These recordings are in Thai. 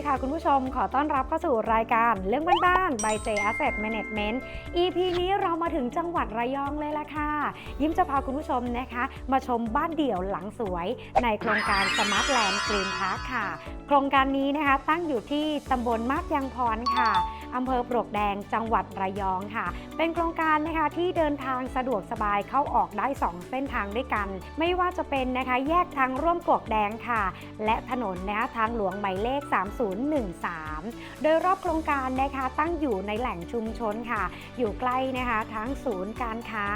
ดีค่ะคุณผู้ชมขอต้อนรับเข้าสู่รายการเรื่องบ้านๆ by J Asset Management EP นี้เรามาถึงจังหวัดระยองเลยละค่ะ ยิ้มจะพาคุณผู้ชมนะคะ มาชมบ้านเดี่ยวหลังสวย ในโครงการ Smart Land Green Park ค่ะ โครงการนี้นะคะตั้งอยู่ที่ตำบลมาบยางพรค่ะ อำเภอปลวกแดงจังหวัดระยองค่ะ เป็นโครงการนะคะที่เดินทางสะดวกสบายเข้าออกได้ 2 เส้นทางด้วยกัน ไม่ว่าจะเป็นนะคะแยกทางร่วมปลวกแดงค่ะ และถนนนะคะทางหลวงหมายเลข 3013 โดยรอบโครงการนะคะตั้งอยู่ในแหล่งชุมชนค่ะ อยู่ใกล้นะคะทั้งศูนย์การค้า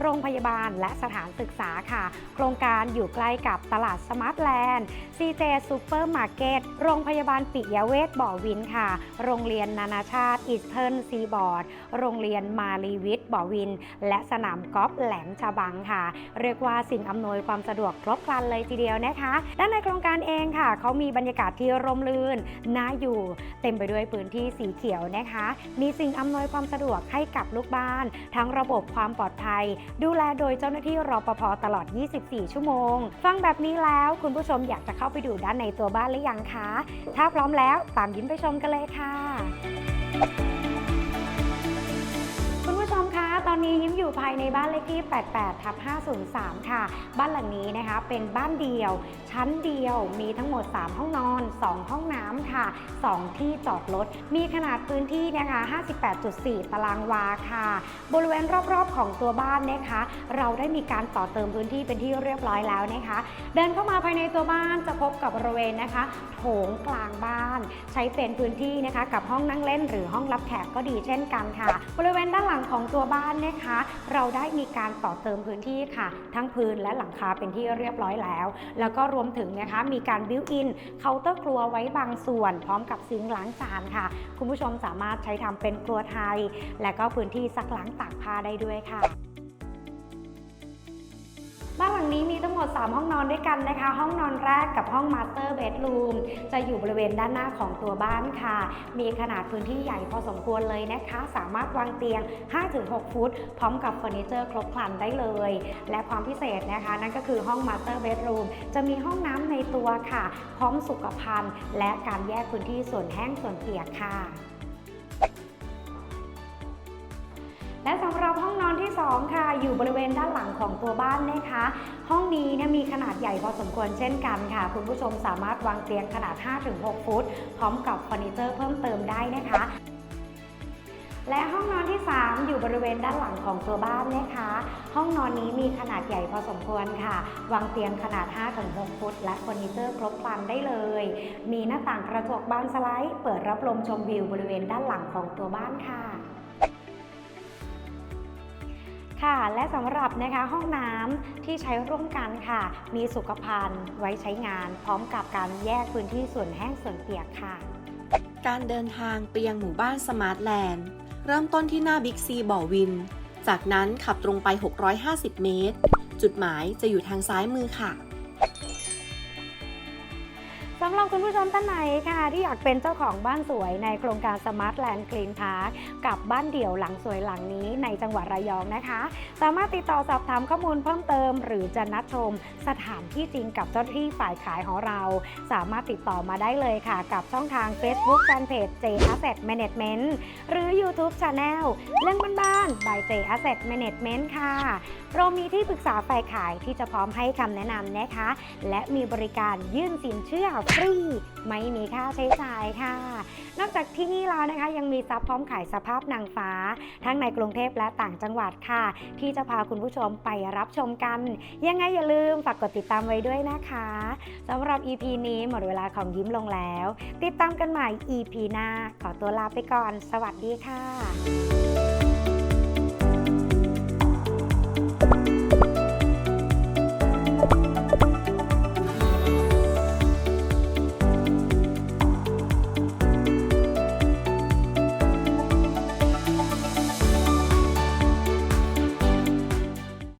โรงพยาบาลและสถานศึกษาค่ะ โครงการอยู่ใกล้กับตลาดสมาร์ทแลนด์ CJ Super Market โรงพยาบาลปิยเวชบ่อวินค่ะ โรงเรียนนานาชาติอีสเทิร์นซีบอร์ดโรงเรียนมาลีวิทย์บ่อวิน และสนามกอล์ฟแหลมฉบังค่ะ เรียกว่าสิ่งอำนวยความสะดวกครบครันเลยทีเดียวนะคะ ด้านในโครงการเองค่ะ เขามีบรรยากาศที่ร่มรื่นน่าอยู่ เต็มไปด้วยพื้นที่สีเขียวนะคะ มีสิ่งอำนวยความสะดวกให้กับลูกบ้าน ทั้งระบบความปลอดภัย ดูแลโดยเจ้าหน้าที่รปภตลอด 24 ชั่วโมง ฟังแบบนี้แล้วคุณผู้ชมอยากจะเข้าไปดูด้านในตัวบ้านหรือยังคะ ถ้าพร้อมแล้วตามยิ้มไปชมกันเลยค่ะ Bye. อนนี้ยิ้มอยู่ภายในบ้านเลขที่ 88 ทับ 503 ค่ะ บ้านหลังนี้นะคะเป็นบ้านเดียว ชั้นเดียวมีทั้งหมด 3 ห้องนอน 2 ห้องน้ำค่ะ 2 ที่จอดรถ มีขนาดพื้นที่นะคะ 58.4 ตารางวาค่ะ บริเวณรอบๆของตัวบ้านนะคะ เราได้มีการต่อเติมพื้นที่เป็นที่เรียบร้อยแล้วนะคะ เดินเข้ามาภายในตัวบ้านจะพบกับบริเวณนะคะโถงกลางบ้าน ใช้เป็นพื้นที่นะคะ กับห้องนั่งเล่นหรือห้องรับแขกก็ดีเช่นกันค่ะ บริเวณด้านหลังของตัวบ้านนะคะเราได้มีการต่อเติมพื้นที่ค่ะ ทั้งพื้นและหลังคาเป็นที่เรียบร้อยแล้ว แล้วก็รวมถึงนะคะมีการบิวอินเคาน์เตอร์ครัวไว้บางส่วน พร้อมกับซิงค์ล้างจานค่ะ คุณผู้ชมสามารถใช้ทำเป็นครัวไทย และก็พื้นที่ซักล้างตากผ้าได้ด้วยค่ะ นี้มีทั้งหมด 3 ห้องนอนด้วยกันนะคะ ห้องนอนแรกกับห้องมาสเตอร์เบดรูมจะอยู่บริเวณด้านหน้าของตัวบ้านค่ะ มีขนาดพื้นที่ใหญ่พอสมควรเลยนะคะ สามารถวางเตียง 5-6 ฟุต พร้อมกับเฟอร์นิเจอร์ครบครันได้เลย และความพิเศษนะคะ นั่นก็คือห้องมาสเตอร์เบดรูมจะมีห้องน้ำในตัวค่ะ พร้อมสุขภัณฑ์ และการแยกพื้นที่ส่วนแห้งส่วนเปียกค่ะ และสำหรับห้องนอนที่ 2 ค่ะ อยู่บริเวณด้านหลังของตัวบ้านนะคะ ห้องนี้เนี่ยมีขนาดใหญ่พอสมควรเช่นกันค่ะ คุณผู้ชมสามารถวางเตียงขนาด 5-6 ฟุต พร้อมกับเฟอร์นิเจอร์เพิ่มเติมได้นะคะและห้องนอนที่ 3 อยู่บริเวณด้านหลังของตัวบ้านนะคะ ห้องนอนนี้มีขนาดใหญ่พอสมควรค่ะ วางเตียงขนาด 5-6 ฟุต และเฟอร์นิเจอร์ครบครันได้เลย มีหน้าต่างกระจกบานสไลด์ เปิดรับลมชมวิวบริเวณด้านหลังของตัวบ้านค่ะ ค่ะ และสำหรับนะคะห้องน้ำที่ใช้ร่วมกันค่ะ มีสุขภัณฑ์ไว้ใช้งาน พร้อมกับการแยกพื้นที่ส่วนแห้งส่วนเปียกค่ะ การเดินทางไปยังหมู่บ้านสมาร์ทแลนด์เริ่มต้นที่หน้าบิ๊กซีบ่อวิน จากนั้นขับตรงไป 650 เมตร จุดหมายจะอยู่ทางซ้ายมือค่ะ สำหรับคุณผู้ชมท่านไหนค่ะ ที่อยากเป็นเจ้าของบ้านสวยในโครงการ Smart Land Green Park กับบ้านเดี่ยวหลังสวยหลังนี้ในจังหวัดระยองนะคะ สามารถติดต่อสอบถามข้อมูลเพิ่มเติม หรือจะนัดชมสถานที่จริงกับเจ้าหน้าที่ฝ่ายขายของเรา สามารถติดต่อมาได้เลยค่ะ กับช่องทาง Facebook Fanpage J Asset Management หรือ YouTube Channel เรื่องบ้านๆ by J Asset Management ค่ะ เรามีที่ปรึกษาฝ่ายขายที่จะพร้อมให้คำแนะนำนะคะ และมีบริการยื่นสินเชื่อฟรี ไม่มีค่าใช้จ่ายค่ะ นอกจากที่นี่แล้วนะคะ ยังมีซับพร้อมขายสภาพนางฟ้า ทั้งในกรุงเทพและต่างจังหวัดค่ะ ที่จะพาคุณผู้ชมไปรับชมกัน ยังไงอย่าลืมฝากกดติดตามไว้ด้วยนะคะสำหรับ EP นี้หมดเวลาของยิ้มลงแล้ว ติดตามกันใหม่ EP หน้าขอตัวลาไปก่อน สวัสดีค่ะ